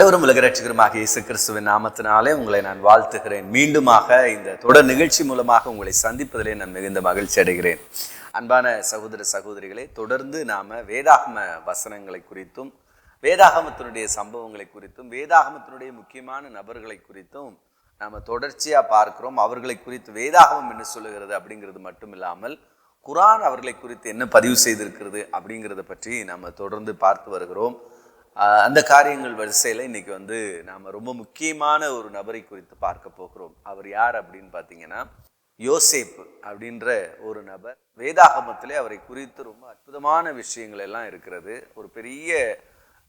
ஆண்டவரும் உலகரட்சகருமாக இயேசு கிறிஸ்துவின் நாமத்தினாலே உங்களை நான் வாழ்த்துகிறேன். மீண்டுமாக இந்த தொடர் நிகழ்ச்சி மூலமாக உங்களை சந்திப்பதிலே நான் மிகுந்த மகிழ்ச்சி அடைகிறேன். அன்பான சகோதர சகோதரிகளை தொடர்ந்து நாம வேதாகம வசனங்களை குறித்தும் வேதாகமத்தினுடைய சம்பவங்களை குறித்தும் வேதாகமத்தினுடைய முக்கியமான நபர்களை குறித்தும் நாம தொடர்ச்சியா பார்க்கிறோம். அவர்களை குறித்து வேதாகமம் என்ன சொல்லுகிறது அப்படிங்கிறது மட்டும் இல்லாமல் குரான் அவர்களை குறித்து என்ன பதிவு செய்திருக்கிறது அப்படிங்கிறத பற்றி நாம் தொடர்ந்து பார்த்து வருகிறோம். அந்த காரியங்கள் வரிசையில் இன்னைக்கு வந்து நாம் ரொம்ப முக்கியமான ஒரு நபரை குறித்து பார்க்க போகிறோம். அவர் யார் அப்படின்னு பார்த்தீங்கன்னா யோசேப்பு அப்படின்ற ஒரு நபர். வேதாகமத்திலே அவரை குறித்து ரொம்ப அற்புதமான விஷயங்கள் எல்லாம் இருக்கிறது. ஒரு பெரிய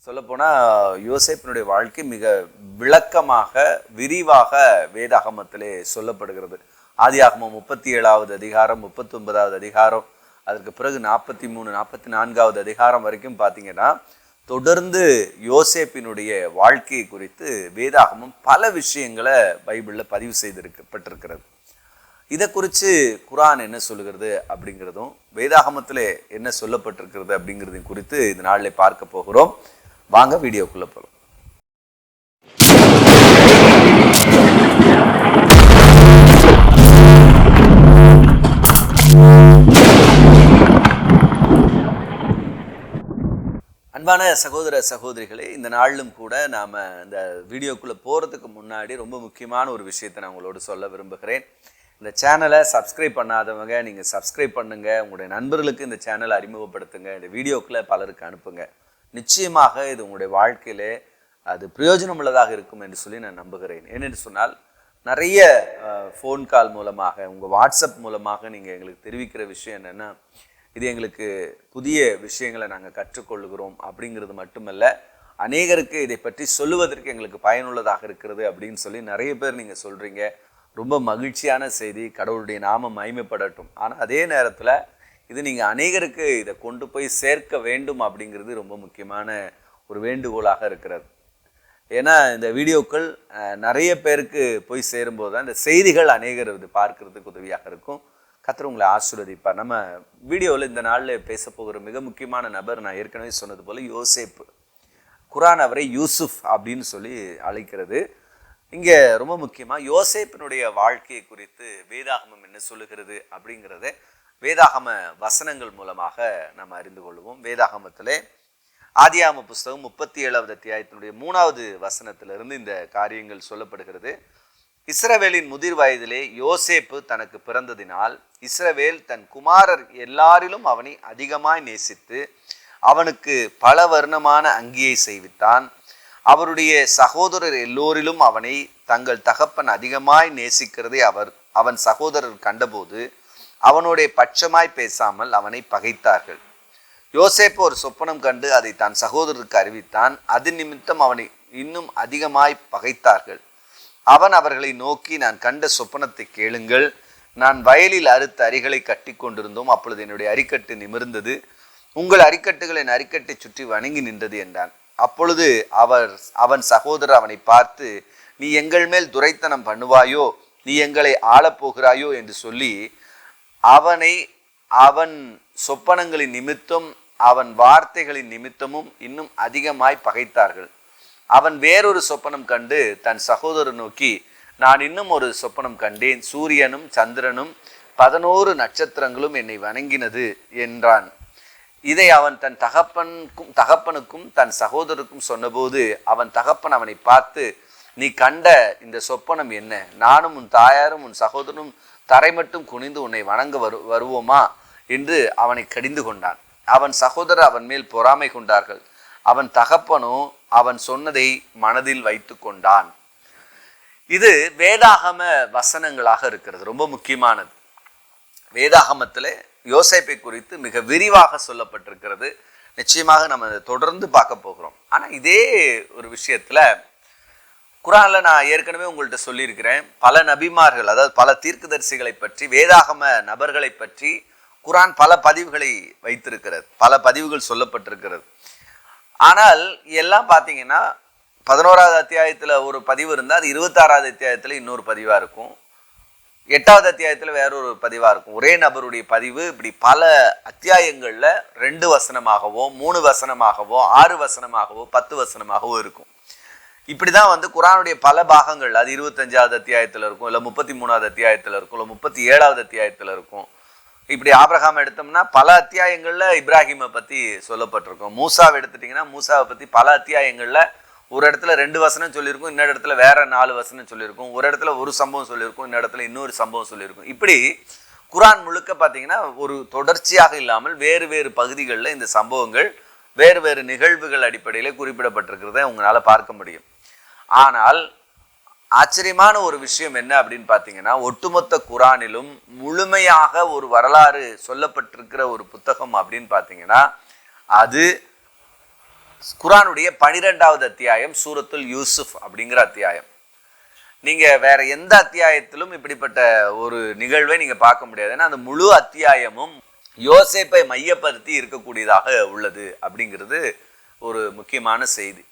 சொல்லப்போனால் யோசேப்பினுடைய வாழ்க்கை மிக விளக்கமாக விரிவாக வேதாகமத்திலே சொல்லப்படுகிறது. ஆதியாகமம் முப்பத்தி ஏழாவது அதிகாரம் முப்பத்தி ஒன்பதாவது அதிகாரம் அதற்கு பிறகு நாற்பத்தி மூணு நாற்பத்தி நான்காவது அதிகாரம் வரைக்கும் பார்த்தீங்கன்னா தொடர்ந்து யோசேப்பினுடைய வாழ்க்கையை குறித்து வேதாகமம் பல விஷயங்களை பைபிளில் பதிவு செய்திருக்கப்பட்டிருக்கிறது. இதை குறித்து குரான் என்ன சொல்லுகிறது அப்படிங்கிறதும் வேதாகமத்தில் என்ன சொல்லப்பட்டிருக்கிறது அப்படிங்கிறதையும் குறித்து இந்த நாளில் பார்க்க போகிறோம். வாங்க வீடியோக்குள்ளே போகலாம். அன்பான சகோதர சகோதரிகளே இந்த நாளிலும் கூட நாம் இந்த வீடியோக்குள்ளே போகிறதுக்கு முன்னாடி ரொம்ப முக்கியமான ஒரு விஷயத்தை நான் உங்களோடு சொல்ல விரும்புகிறேன். இந்த சேனலை சப்ஸ்கிரைப் பண்ணாதவங்க நீங்கள் சப்ஸ்கிரைப் பண்ணுங்கள் உங்களுடைய நண்பர்களுக்கு இந்த சேனலை அறிமுகப்படுத்துங்க இந்த வீடியோக்களை பலருக்கு அனுப்புங்க. நிச்சயமாக இது உங்களுடைய வாழ்க்கையிலே அது பிரயோஜனம் உள்ளதாக இருக்கும் என்று சொல்லி நான் நம்புகிறேன். ஏனென்று சொன்னால் நிறைய ஃபோன் கால் மூலமாக உங்கள் வாட்ஸ்அப் மூலமாக நீங்கள் எங்களுக்கு தெரிவிக்கிற விஷயம் என்னென்னா இது எங்களுக்கு புதிய விஷயங்களை நாங்கள் கற்றுக்கொள்கிறோம் அப்படிங்கிறது மட்டுமல்ல அநேகருக்கு இதை பற்றி சொல்லுவதற்கு எங்களுக்கு பயனுள்ளதாக இருக்கிறது அப்படின்னு சொல்லி நிறைய பேர் நீங்கள் சொல்கிறீங்க ரொம்ப மகிழ்ச்சியான செய்தி கடவுளுடைய நாமம் மகிமைப்படட்டும். ஆனால் அதே நேரத்தில் இது நீங்கள் அநேகருக்கு இதை கொண்டு போய் சேர்க்க வேண்டும் அப்படிங்கிறது ரொம்ப முக்கியமான ஒரு வேண்டுகோளாக இருக்கிறது. ஏன்னா இந்த வீடியோக்கள் நிறைய பேருக்கு போய் சேரும்போது தான் இந்த செய்திகள் அநேகர் இது பார்க்கறதுக்கு உதவியாக இருக்கும். கத்தர் உங்களை ஆசீர்வதிப்பார். நம்ம வீடியோவில் இந்த நாளில் பேச போகிற மிக முக்கியமான நபர் நான் ஏற்கனவே சொன்னது போல் யோசேப்பு. குரான் அவரை யூசுப் அப்படின்னு சொல்லி அழைக்கிறது. இங்கே ரொம்ப முக்கியமாக யோசேப்பினுடைய வாழ்க்கையை குறித்து வேதாகமம் என்ன சொல்லுகிறது அப்படிங்கிறத வேதாகம வசனங்கள் மூலமாக நம்ம அறிந்து கொள்வோம். வேதாகமத்தில் ஆதியாம புஸ்தகம் முப்பத்தி ஏழாவது அத்தியாயத்தினுடைய மூணாவது வசனத்திலிருந்து இந்த காரியங்கள் சொல்லப்படுகிறது. இஸ்ரவேலின் முதிர் வயதிலே யோசேப்பு தனக்கு பிறந்ததினால் இஸ்ரவேல் தன் குமாரர் எல்லாரிலும் அவனை அதிகமாய் நேசித்து அவனுக்கு பல வர்ணமான அங்கியை செய்வித்தான். அவருடைய சகோதரர் எல்லோரிலும் அவனை தங்கள் தகப்பன் அதிகமாய் நேசிக்கிறதை அவர் அவன் சகோதரர் கண்டபோது அவனுடைய பட்சமாய் பேசாமல் அவனை பகைத்தார்கள். யோசேப்பு ஒரு சொப்பனம் கண்டு அதை தன் சகோதரருக்கு அறிவித்தான். அது நிமித்தம் அவனை இன்னும் அதிகமாய் பகைத்தார்கள். அவன் அவர்களை நோக்கி நான் கண்ட சொப்பனத்தை கேளுங்கள். நான் வயலில் அறுத்த அரிகளை கட்டி கொண்டிருந்தோம். அப்பொழுது என்னுடைய அரிக்கட்டு நிமிர்ந்தது. உங்கள் அரிக்கட்டுகள் என் அரிக்கட்டை சுற்றி வணங்கி நின்றது என்றான். அப்பொழுது அவர் அவன் சகோதரர் அவனை பார்த்து நீ எங்கள் மேல் துரைத்தனம் பண்ணுவாயோ? நீ எங்களை ஆளப்போகிறாயோ என்று சொல்லி அவனை அவன் சொப்பனங்களின் நிமித்தம் அவன் வார்த்தைகளின் நிமித்தமும் இன்னும் அதிகமாய் பகைத்தார்கள். அவன் வேறொரு சொப்பனம் கண்டு தன் சகோதரர் நோக்கி நான் இன்னும் ஒரு சொப்பனம் கண்டேன். சூரியனும் சந்திரனும் பதினோரு நட்சத்திரங்களும் என்னை வணங்கினது என்றான். இதை அவன் தன் தகப்பனுக்கும் தகப்பனுக்கும் தன் சகோதரருக்கும் சொன்னபோது அவன் தகப்பன் அவனை பார்த்து நீ கண்ட இந்த சொப்பனம் என்ன? நானும் உன் தாயாரும் உன் சகோதரனும் தரை மட்டும் குனிந்து உன்னை வணங்க வரு வருவோமா? என்று அவனை கடிந்து கொண்டான். அவன் சகோதரர் அவன் மேல் பொறாமை கொண்டார்கள். அவன் தகப்பனோ அவன் சொன்னதை மனதில் வைத்து கொண்டான் இது வேதாகம வசனங்களாக இருக்கிறது ரொம்ப முக்கியமானது. வேதாகமத்தில் யோசேப்பை குறித்து மிக விரிவாக சொல்லப்பட்டிருக்கிறது. நிச்சயமாக நம்ம அதை தொடர்ந்து பார்க்க போகிறோம். ஆனால் இதே ஒரு விஷயத்தில் குரானில் நான் ஏற்கனவே உங்கள்கிட்ட சொல்லியிருக்கிறேன் பல நபிமார்கள் அதாவது பல தீர்க்கதரிசிகளை பற்றி வேதாகம நபர்களை பற்றி குரான் பல பதிவுகளை வைத்திருக்கிறது பல பதிவுகள் சொல்லப்பட்டிருக்கிறது. ஆனால் எல்லாம் பார்த்தீங்கன்னா பதினோராவது அத்தியாயத்தில் ஒரு பதிவு இருந்தால் அது இருபத்தாறாவது அத்தியாயத்தில் இன்னொரு பதிவாக இருக்கும். எட்டாவது அத்தியாயத்தில் வேற ஒரு பதிவாக இருக்கும். ஒரே நபருடைய பதிவு இப்படி பல அத்தியாயங்களில் ரெண்டு வசனமாகவோ மூணு வசனமாகவோ ஆறு வசனமாகவோ பத்து வசனமாகவோ இருக்கும். இப்படி தான் வந்து குரானுடைய பல பாகங்கள் அது இருபத்தஞ்சாவது அத்தியாயத்தில் இருக்கும் இல்லை முப்பத்தி மூணாவது அத்தியாயத்தில் இருக்கும் இல்லை முப்பத்தி ஏழாவது அத்தியாயத்தில் இருக்கும். இப்படி ஆப்ரஹாம் எடுத்தோம்னா பல அத்தியாயங்களில் இப்ராஹிமை பற்றி சொல்லப்பட்டிருக்கும். மூசாவை எடுத்துட்டிங்கன்னா மூசாவை பற்றி பல அத்தியாயங்களில் ஒரு இடத்துல ரெண்டு வசனம் சொல்லியிருக்கும் இன்னொரு இடத்துல வேற நாலு வசனம் சொல்லியிருக்கும் ஒரு இடத்துல ஒரு சம்பவம் சொல்லியிருக்கும் இன்னொரு இடத்துல இன்னொரு சம்பவம் சொல்லியிருக்கும். இப்படி குரான் முழுக்க பார்த்தீங்கன்னா ஒரு தொடர்ச்சியாக இல்லாமல் வேறு வேறு பகுதிகளில் இந்த சம்பவங்கள் வேறு வேறு நிகழ்வுகள் அடிப்படையில் குறிப்பிடப்பட்டிருக்கிறத உங்களால் பார்க்க முடியும். ஆனால் ஆச்சரியமான ஒரு விஷயம் என்ன அப்படின்னு பார்த்தீங்கன்னா ஒட்டுமொத்த குரானிலும் முழுமையாக ஒரு வரலாறு சொல்லப்பட்டிருக்கிற ஒரு புத்தகம் அப்படின்னு பார்த்தீங்கன்னா அது குரானுடைய பனிரெண்டாவது அத்தியாயம் சூரத்துல் யூசுப் அப்படிங்கிற அத்தியாயம். நீங்கள் வேற எந்த அத்தியாயத்திலும் இப்படிப்பட்ட ஒரு நிகழ்வை நீங்கள் பார்க்க முடியாது. ஏன்னா அந்த முழு அத்தியாயமும் யோசேப்பை மையப்படுத்தி இருக்கக்கூடியதாக உள்ளது அப்படிங்கிறது ஒரு முக்கியமான செய்தி.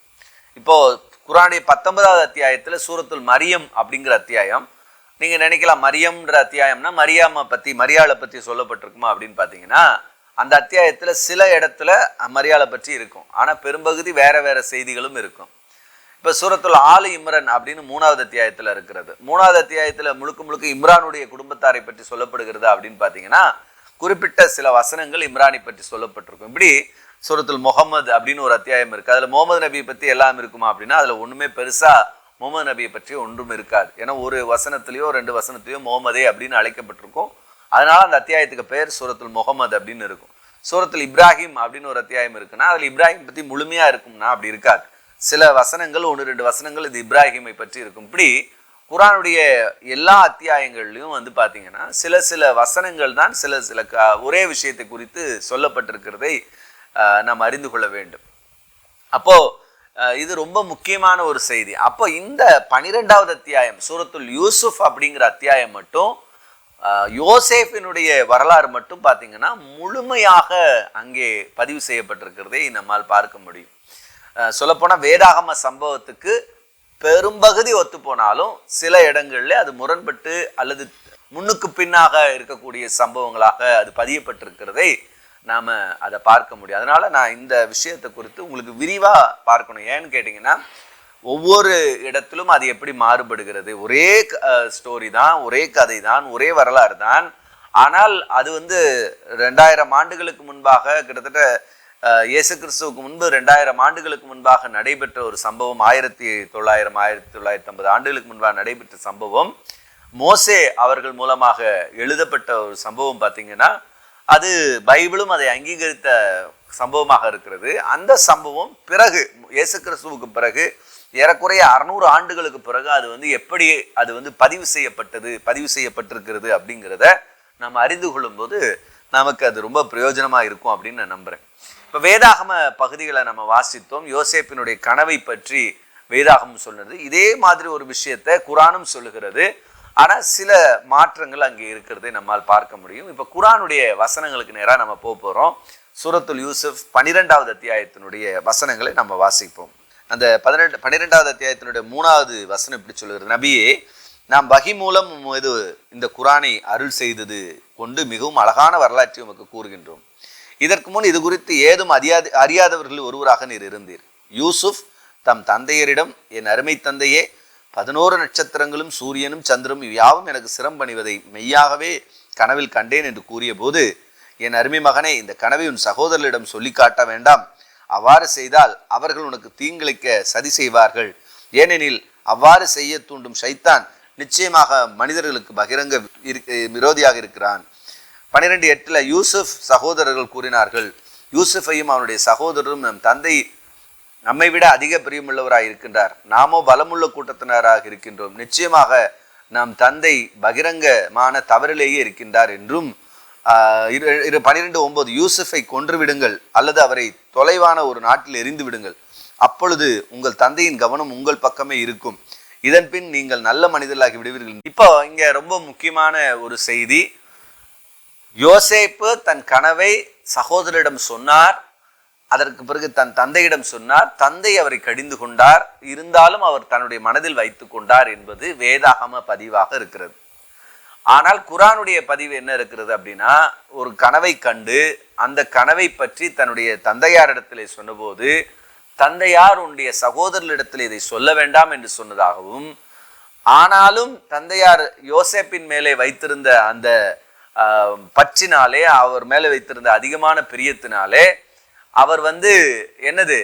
இப்போது குரானுடைய பத்தொன்பதாவது அத்தியாயத்தில் சூரத்துல் மரியம் அப்படிங்கிற அத்தியாயம். நீங்கள் நினைக்கலாம் மரியம்ன்ற அத்தியாயம்னா மரியாமை பற்றி மரியாதை பற்றி சொல்லப்பட்டிருக்குமா அப்படின்னு பார்த்தீங்கன்னா அந்த அத்தியாயத்தில் சில இடத்துல மரியாதை பற்றி இருக்கும். ஆனால் பெரும்பகுதி வேறு வேறு செய்திகளும் இருக்கும். இப்போ சூரத்துல் ஆலு இம்ரன் அப்படின்னு மூணாவது அத்தியாயத்தில் இருக்கிறது. மூணாவது அத்தியாயத்தில் முழுக்க முழுக்க இம்ரானுடைய குடும்பத்தாரை பற்றி சொல்லப்படுகிறது அப்படின்னு பார்த்தீங்கன்னா குறிப்பிட்ட சில வசனங்கள் இம்ரானை பற்றி சொல்லப்பட்டிருக்கும். இப்படி சூரத்துல் முகமது அப்படின்னு ஒரு அத்தியாயம் இருக்குது அதில் முகமது நபியை பற்றி எல்லாம் இருக்குமா அப்படின்னா அதில் ஒன்றுமே பெருசாக முகமது நபியை பற்றி ஒன்றும் இருக்காது. ஏன்னா ஒரு வசனத்துலேயோ ரெண்டு வசனத்துலேயோ முகமதே அப்படின்னு அழைக்கப்பட்டிருக்கும். அதனால் அந்த அத்தியாயத்துக்கு பேர் சூரத்துல் முகமது அப்படின்னு இருக்கும். சூரத்தில் இப்ராஹிம் அப்படின்னு ஒரு அத்தியாயம் இருக்குன்னா அதில் இப்ராஹிம் பற்றி முழுமையாக இருக்கும்னா அப்படி இருக்காது. சில வசனங்கள் ஒன்று ரெண்டு வசனங்கள் இது இப்ராஹிமை பற்றி இருக்கும். இப்படி குரானுடைய எல்லா அத்தியாயங்கள்லையும் வந்து பார்த்தீங்கன்னா சில சில வசனங்கள் தான் சில சில க ஒரே விஷயத்தை குறித்து சொல்லப்பட்டிருக்கிறதை நாம் அறிந்து கொள்ள வேண்டும். அப்போது இது ரொம்ப முக்கியமான ஒரு செய்தி. அப்போ இந்த பனிரெண்டாவது அத்தியாயம் சூரத்துல் யூசுஃப் அப்படிங்கிற அத்தியாயம் மட்டும் யோசேஃபினுடைய வரலாறு மட்டும் பார்த்தீங்கன்னா முழுமையாக அங்கே பதிவு செய்யப்பட்டிருக்கிறதை நம்மால் பார்க்க முடியும். சொல்லப்போனால் வேதாகம சம்பவத்துக்கு பெரும்பகுதி ஒத்து போனாலும் சில இடங்கள்ல அது முரண்பட்டு அல்லது முன்னுக்கு பின்னாக இருக்கக்கூடிய சம்பவங்களாக அது பதியப்பட்டிருக்கிறதை நாம் அதை பார்க்க முடியும். அதனால் நான் இந்த விஷயத்தை குறித்து உங்களுக்கு விரிவாக பார்க்கணும். ஏன்னு கேட்டிங்கன்னா ஒவ்வொரு இடத்திலும் அது எப்படி மாறுபடுகிறது? ஒரே ஸ்டோரி தான் ஒரே கதை தான் ஒரே வரலாறு தான். ஆனால் அது வந்து ரெண்டாயிரம் ஆண்டுகளுக்கு முன்பாக கிட்டத்தட்ட இயேசு கிறிஸ்துவுக்கு முன்பு ரெண்டாயிரம் ஆண்டுகளுக்கு முன்பாக நடைபெற்ற ஒரு சம்பவம் ஆயிரத்தி தொள்ளாயிரம் ஆயிரத்தி தொள்ளாயிரத்தி ஐம்பது ஆண்டுகளுக்கு முன்பாக நடைபெற்ற சம்பவம். மோசே அவர்கள் மூலமாக எழுதப்பட்ட ஒரு சம்பவம் பார்த்தீங்கன்னா அது பைபிளும் அதை அங்கீகரித்த சம்பவமாக இருக்கிறது. அந்த சம்பவம் பிறகு இயேசு கிறிஸ்துவுக்கு பிறகு ஏறக்குறைய அறுநூறு ஆண்டுகளுக்கு பிறகு அது வந்து எப்படி அது வந்து பதிவு செய்யப்பட்டது பதிவு செய்யப்பட்டிருக்கிறது அப்படிங்கிறத நம்ம அறிந்து கொள்ளும்போது நமக்கு அது ரொம்ப பிரயோஜனமாக இருக்கும் அப்படின்னு நான் நம்புறேன். இப்போ வேதாகம பகுதிகளை நம்ம வாசித்தோம். யோசேப்பினுடைய கனவை பற்றி வேதாகமம் சொல்லுறது இதே மாதிரி ஒரு விஷயத்தை குரானும் சொல்லுகிறது. ஆனால் சில மாற்றங்கள் அங்கே இருக்கிறதை நம்மால் பார்க்க முடியும். இப்போ குரானுடைய வசனங்களுக்கு நேராக நம்ம போக போகிறோம் சூரத்துல் யூசுப் பனிரெண்டாவது அத்தியாயத்தினுடைய வசனங்களை நம்ம வாசிப்போம். அந்த பதினெட்டு பன்னிரெண்டாவது அத்தியாயத்தினுடைய மூணாவது வசனம் இப்படி சொல்லுகிறது. நபியே நாம் வகி மூலம் இது இந்த குரானை அருள் செய்தது கொண்டு மிகவும் அழகான வரலாற்றை உமக்கு கூறுகின்றோம். இதற்கு முன் இது குறித்து ஏதும் அறியாது அறியாதவர்கள் ஒருவராக நீர் இருந்தீர். யூசுப் தம் தந்தையரிடம் என் அருமை தந்தையே பதினோரு நட்சத்திரங்களும் சூரியனும் சந்திரனும் யாவும் எனக்கு சிரம் பணிவதை மெய்யாகவே கனவில் கண்டேன் என்று கூறியபோது என் அருமை மகனே இந்த கனவை உன் சகோதரரிடம் சொல்லி காட்ட வேண்டாம். அவ்வாறு செய்தால் அவர்கள் உனக்கு தீங்கிழைக்க சதி செய்வார்கள். ஏனெனில் அவ்வாறு செய்ய தூண்டும் ஷைத்தான் நிச்சயமாக மனிதர்களுக்கு பகிரங்க இரு- விரோதியாக இருக்கிறான். பன்னிரெண்டு எட்டில் யூசுப் சகோதரர்கள் கூறினார்கள் யூசுஃபையும் அவனுடைய சகோதரரும் நம் தந்தை நம்மை விட அதிக பிரியமுள்ளவராக இருக்கின்றார். நாமோ பலமுள்ள கூட்டத்தினராக இருக்கின்றோம். நிச்சயமாக நம் தந்தை பகிரங்கமான தவறிலேயே இருக்கின்றார் என்றும் இரு இரு பனிரெண்டு ஒன்பது யூசுஃபை கொன்று விடுங்கள் அல்லது அவரை தொலைவான ஒரு நாட்டில் எரிந்து விடுங்கள். அப்பொழுது உங்கள் தந்தையின் கவனம் உங்கள் பக்கமே இருக்கும். இதன் பின் நீங்கள் நல்ல மனிதர்களாகி விடுவீர்கள். இப்போ இங்கே ரொம்ப முக்கியமான ஒரு செய்தி யோசேப்பு தன் கனவை சகோதரிடம் சொன்னார். அதற்கு பிறகு தன் தந்தையிடம் சொன்னார். தந்தை அவரை கடிந்து கொண்டார். இருந்தாலும் அவர் தன்னுடைய மனதில் வைத்து கொண்டார் என்பது வேதாகம பதிவாக இருக்கிறது. ஆனால் குரானுடைய பதிவு என்ன இருக்கிறது அப்படின்னா ஒரு கனவை கண்டு அந்த கனவை பற்றி தன்னுடைய தந்தையாரிடத்திலே சொன்னபோது தந்தையார் உன்னுடைய சகோதரரிடத்தில் இதை சொல்ல வேண்டாம் என்று சொன்னதாகவும் ஆனாலும் தந்தையார் யோசேப்பின் மேலே வைத்திருந்த அந்த பற்றினாலே அவர் மேலே வைத்திருந்த அதிகமான பிரியத்தினாலே அவர் வந்து என்னது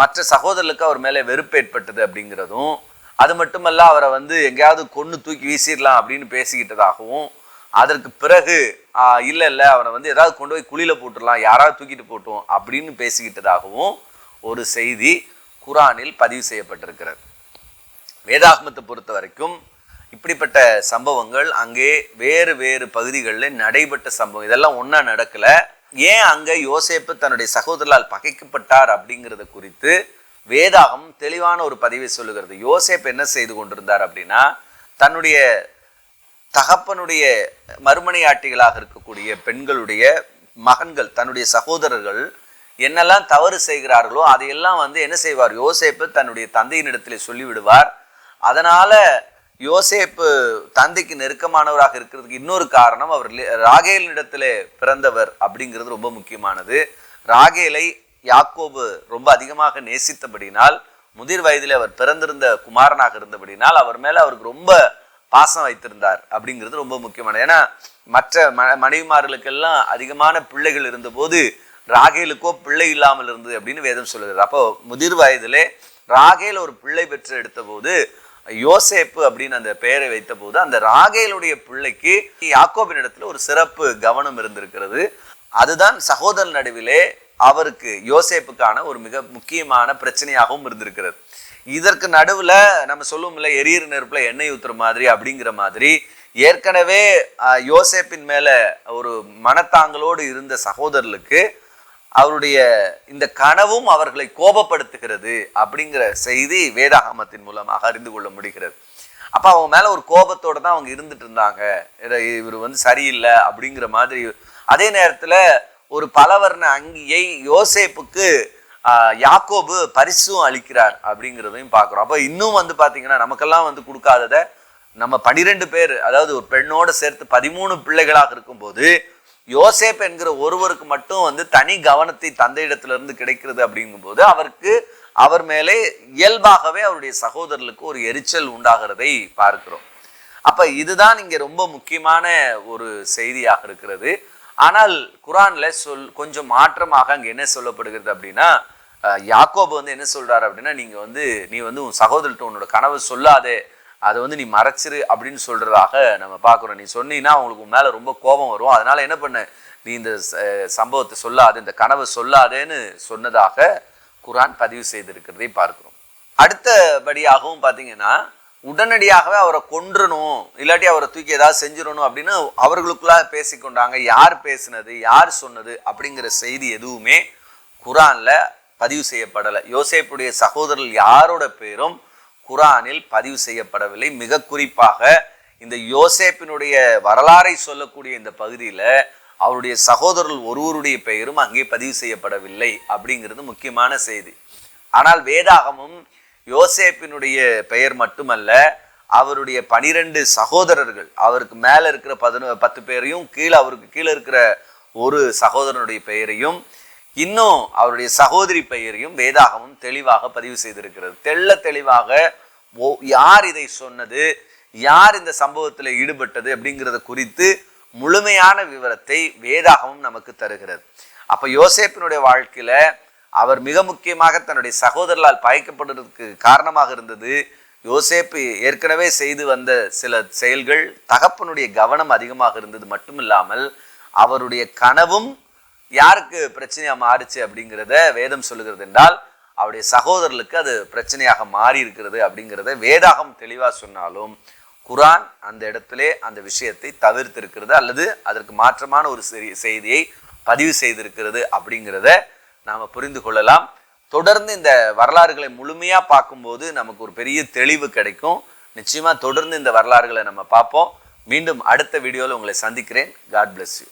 மற்ற சகோதரர்களுக்கு அவர் மேலே வெறுப்பு ஏற்பட்டது அப்படிங்கிறதும் அது மட்டுமல்ல அவரை வந்து எங்கேயாவது கொன்று தூக்கி வீசிடலாம் அப்படின்னு பேசிக்கிட்டதாகவும் அதற்கு பிறகு இல்லை இல்லை இல்ல அவனை வந்து ஏதாவது கொண்டு போய் குழியில் போட்டுடலாம் யாராவது தூக்கிட்டு போட்டோம் அப்படின்னு பேசிக்கிட்டதாகவும் ஒரு செய்தி குரானில் பதிவு செய்யப்பட்டிருக்கிறது. வேதாகமத்தை பொறுத்த வரைக்கும் இப்படிப்பட்ட சம்பவங்கள் அங்கே வேறு வேறு பகுதிகளில் நடைபெற்ற சம்பவம். இதெல்லாம் ஒன்றா நடக்கலை. ஏன் அங்கே யோசேப்பு தன்னுடைய சகோதரால் பகைக்கப்பட்டார் அப்படிங்கிறத குறித்து வேதாகம் தெளிவான ஒரு பதிவை சொல்லுகிறது. யோசேப் என்ன செய்து கொண்டிருந்தார் அப்படின்னா தன்னுடைய தகப்பனுடைய மறுமனையாட்டிகளாக இருக்கக்கூடிய பெண்களுடைய மகன்கள் தன்னுடைய சகோதரர்கள் என்னெல்லாம் தவறு செய்கிறார்களோ அதையெல்லாம் வந்து என்ன செய்வார்? யோசேப்பு தன்னுடைய தந்தையினிடத்திலே சொல்லிவிடுவார். அதனால் யோசேப்பு தந்தைக்கு நெருக்கமானவராக இருக்கிறதுக்கு இன்னொரு காரணம் அவர் லி- ராகேலினிடத்திலே பிறந்தவர் அப்படிங்கிறது ரொம்ப முக்கியமானது. ராகேலை யாக்கோபு ரொம்ப அதிகமாக நேசித்தபடினால் முதிர் வயதில் அவர் பிறந்திருந்த குமாரனாக இருந்தபடினால் அவர் மேலே அவருக்கு ரொம்ப பாசம் வைத்திருந்தார் அப்படிங்கிறது ரொம்ப முக்கியமானது. ஏன்னா மற்ற ம மனைவிமார்களுக்கெல்லாம் அதிகமான பிள்ளைகள் இருந்தபோது ராகேலுக்கோ பிள்ளை இல்லாமல் இருந்தது அப்படின்னு வேதம் சொல்லுகிறது. அப்போ முதிர் வயதிலே ராகேல் ஒரு பிள்ளை பெற்று எடுத்தபோது யோசேப்பு அப்படின்னு அந்த பெயரை வைத்தபோது அந்த ராகேலுடைய பிள்ளைக்கு யாக்கோபின் இடத்துல ஒரு சிறப்பு கவனம் இருந்திருக்கிறது. அதுதான் சகோதரர் நடுவிலே அவருக்கு யோசேப்புக்கான ஒரு மிக முக்கியமான பிரச்சனையாகவும் இருந்திருக்கிறது. இதற்கு நடுவில் நம்ம சொல்லுவோம்ல எரியிற நெருப்பில் எண்ணெய் ஊத்துற மாதிரி அப்படிங்கிற மாதிரி ஏற்கனவே யோசேப்பின் மேலே ஒரு மனத்தாங்களோடு இருந்த சகோதரர்களுக்கு அவருடைய இந்த கனவும் அவர்களை கோபப்படுத்துகிறது அப்படிங்கிற செய்தி வேதாகமத்தின் மூலமாக அறிந்து கொள்ள முடிகிறது. அப்போ அவங்க மேலே ஒரு கோபத்தோடு தான் அவங்க இருந்துட்டு இருந்தாங்க. இவர் வந்து சரியில்லை அப்படிங்கிற மாதிரி. அதே நேரத்தில் ஒரு பலவர்ண அங்கியை யோசேப்புக்கு யாக்கோபு பரிசும் அளிக்கிறார் அப்படிங்கிறதையும் பார்க்குறோம். அப்போ இன்னும் வந்து பார்த்தீங்கன்னா நமக்கெல்லாம் வந்து கொடுக்காததை நம்ம பனிரெண்டு பேர் அதாவது ஒரு பெண்ணோடு சேர்த்து பதிமூணு பிள்ளைகளாக இருக்கும்போது யோசேப் என்கிற ஒருவருக்கு மட்டும் வந்து தனி கவனத்தை தந்தையிடத்திலிருந்து கிடைக்கிறது அப்படிங்கும்போது அவருக்கு அவர் மேலே இயல்பாகவே அவருடைய சகோதரர்களுக்கு ஒரு எரிச்சல் உண்டாகிறதை பார்க்கிறோம். அப்ப இதுதான் இங்க ரொம்ப முக்கியமான ஒரு செய்தியாக இருக்கிறது. ஆனால் குரான்ல சொல் கொஞ்சம் மாற்றமாக அங்க என்ன சொல்லப்படுகிறது அப்படின்னா அஹ், யாக்கோபு வந்து என்ன சொல்றாரு அப்படின்னா நீங்க வந்து நீ வந்து உன் சகோதரர்கிட்ட உன்னோட கனவு சொல்லாதே அதை வந்து நீ மறைச்சிரு அப்படின்னு சொல்கிறதாக நம்ம பார்க்குறோம் நீ சொன்னீங்கன்னா அவங்களுக்கு மேலே ரொம்ப கோபம் வரும். அதனால் என்ன பண்ண? நீ இந்த ச- சம்பவத்தை சொல்லாது இந்த கனவை சொல்லாதேன்னு சொன்னதாக குரான் பதிவு செய்திருக்கிறதை பார்க்குறோம். அடுத்தபடியாகவும் பார்த்தீங்கன்னா உடனடியாகவே அவரை கொன்றணும். இல்லாட்டி அவரை தூக்கி ஏதாவது செஞ்சிடணும் அப்படின்னு அவர்களுக்குள்ளாக பேசிக்கொண்டாங்க. யார் பேசினது யார் சொன்னது அப்படிங்கிற செய்தி எதுவுமே குரானில் பதிவு செய்யப்படலை. யோசேப்புடைய சகோதரர்கள் யாரோட பேரும் குரானில் பதிவு செய்யப்படவில்லை. மிக குறிப்பாக இந்த யோசேப்பினுடைய வரலாறை சொல்லக்கூடிய இந்த பகுதியில் அவருடைய சகோதரர்கள் ஒருவருடைய பெயரும் அங்கே பதிவு செய்யப்படவில்லை அப்படிங்கிறது முக்கியமான செய்தி. ஆனால் வேதாகமும் யோசேப்பினுடைய பெயர் மட்டுமல்ல அவருடைய பனிரெண்டு சகோதரர்கள் அவருக்கு மேலே இருக்கிற பதினோ பத்து பேரையும் கீழே அவருக்கு கீழே இருக்கிற ஒரு சகோதரனுடைய பெயரையும் இன்னும் அவருடைய சகோதரி பெயரையும் வேதாகமும் தெளிவாக பதிவு செய்திருக்கிறது. தெள்ள தெளிவாக யார் இதை சொன்னது? யார் இந்த சம்பவத்தில் ஈடுபட்டது அப்படிங்கிறத குறித்து முழுமையான விவரத்தை வேதாகமும் நமக்கு தருகிறது. அப்போ யோசேப்பினுடைய வாழ்க்கையில் அவர் மிக முக்கியமாக தன்னுடைய சகோதரரால் பாய்க்கப்படுறதுக்கு காரணமாக இருந்தது யோசேப்பு ஏற்கனவே செய்து வந்த சில செயல்கள் தகப்பனுடைய கவனம் அதிகமாக இருந்தது மட்டும் இல்லாமல் அவருடைய கனவும் யாருக்கு பிரச்சனையாக மாறுச்சு அப்படிங்கிறத வேதம் சொல்லுகிறது என்றால் அவருடைய சகோதரர்களுக்கு அது பிரச்சனையாக மாறி இருக்கிறது அப்படிங்கிறத வேதாகம் தெளிவாக சொன்னாலும் குரான் அந்த இடத்திலே அந்த விஷயத்தை தவிர்த்திருக்கிறது அல்லது அதற்கு மாற்றமான ஒரு செய்தியை பதிவு செய்திருக்கிறது அப்படிங்கிறத நாம் புரிந்து கொள்ளலாம். தொடர்ந்து இந்த வரலாறுகளை முழுமையாக பார்க்கும்போது நமக்கு ஒரு பெரிய தெளிவு கிடைக்கும். நிச்சயமாக தொடர்ந்து இந்த வரலாறுகளை நம்ம பார்ப்போம். மீண்டும் அடுத்த வீடியோவில் உங்களை சந்திக்கிறேன். God bless you